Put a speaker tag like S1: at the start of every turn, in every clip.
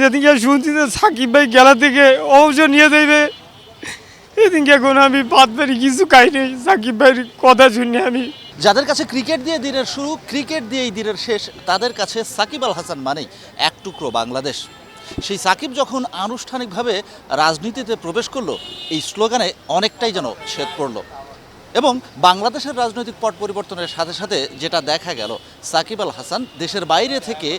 S1: যেদিনকে শুনছি যে সাকিব ভাই গেলা থেকে অবসর নিয়ে দেবে এদিনকে এখন আমি বাদ বাড়ি কিছু খাই নেই, সাকিব ভাইয়ের কথা শুনে আমি।
S2: যাদের কাছে ক্রিকেট দিয়ে দিনের শুরু, ক্রিকেট দিয়েই দিনের শেষ, তাদের কাছে সাকিব আল হাসান মানেই এক টুকরো বাংলাদেশ। সেই সাকিব যখন আনুষ্ঠানিকভাবে রাজনীতিতে প্রবেশ করল, এই স্লোগানে অনেকটাই যেন ছেদ পড়ল। এবং বাংলাদেশের রাজনৈতিক পট পরিবর্তনের সাথে সাথে যেটা দেখা গেল, সাকিব আল হাসান দেশের বাইরে থেকে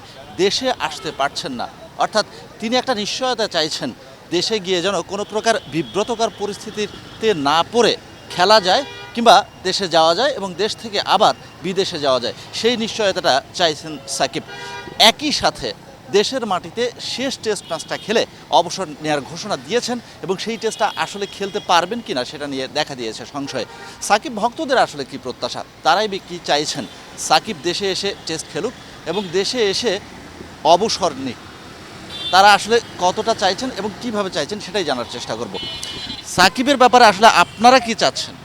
S2: দেশে আসতে পারছেন না। অর্থাৎ তিনি একটা নিশ্চয়তা চাইছেন, দেশে গিয়ে যেন কোনো প্রকার বিব্রতকর পরিস্থিতিতে না পড়ে খেলা যায় কিংবা দেশে যাওয়া যায় এবং দেশ থেকে আবার বিদেশে যাওয়া যায়। সেই নিশ্চয়তাটা চাইছেন সাকিব। একই সাথে দেশের মাটিতে শেষ টেস্ট ম্যাচটা খেলে অবসর নেওয়ার ঘোষণা দিয়েছেন এবং সেই টেস্টটা আসলে খেলতে পারবেন কিনা সেটা নিয়ে দেখা দিয়েছে সংশয়। সাকিব ভক্তদের আসলে কি প্রত্যাশা? তারাই কি চাইছেন? সাকিব দেশে এসে টেস্ট খেলুক এবং দেশে এসে অবসর নিক। তারা আসলে কতটা চাইছেন এবং কীভাবে চাইছেন সেটাই জানার চেষ্টা করব। সাকিবের ব্যাপারে আসলে আপনারা কি চাচ্ছেন?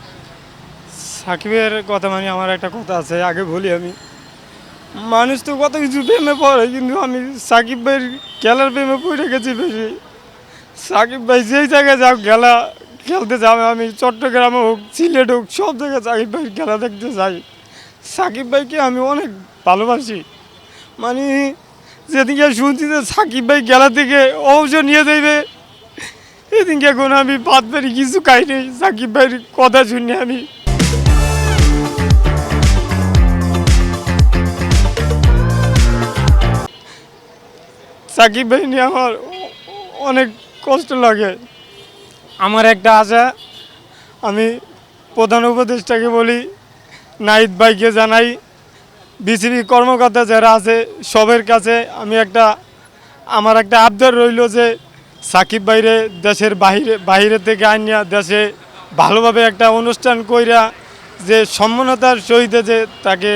S1: সাকিবের কথা মানে আমার একটা কথা আছে, আগে বলি আমি। মানুষ তো কত কিছু প্রেমে পড়ে, কিন্তু আমি সাকিব ভাইয়ের খেলার প্রেমে পড়ে গেছি বেশি। সাকিব ভাই যেই জায়গায় যাও খেলা, খেলতে যাবে, আমি চট্টগ্রামে হোক, সিলেট হোক, সব জায়গায় সাকিব ভাইয়ের খেলা দেখতে যাই। সাকিব ভাইকে আমি অনেক ভালোবাসি। মানে যেদিনকে শুনছি যে সাকিব ভাই গেলা থেকে অবসর নিয়ে যাইবে, এদিনকে এখন আমি বাদ বাড়ি কিছু খাই নেই, সাকিব ভাইয়ের কথা শুনে আমি। সাকিব ভাই নিয়ে আমার অনেক কষ্ট লাগে। আমার একটা আশা, আমি প্রধান উপদেষ্টাকে বলি, নাইদ ভাইকে জানাই বিসিবি কর্মকর্তা যারা আছে, সবের কাছে আমি একটা, আমার একটা আবদার রইল যে সাকিব বাইরে দেশের বাহিরে বাহিরে থেকে আনিয়া দেশে ভালোভাবে একটা অনুষ্ঠান কইরা যে সম্মানতার সহিত যে তাকে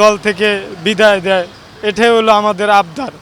S1: দল থেকে বিদায় দেয়, এটাই হলো আমাদের আবদার।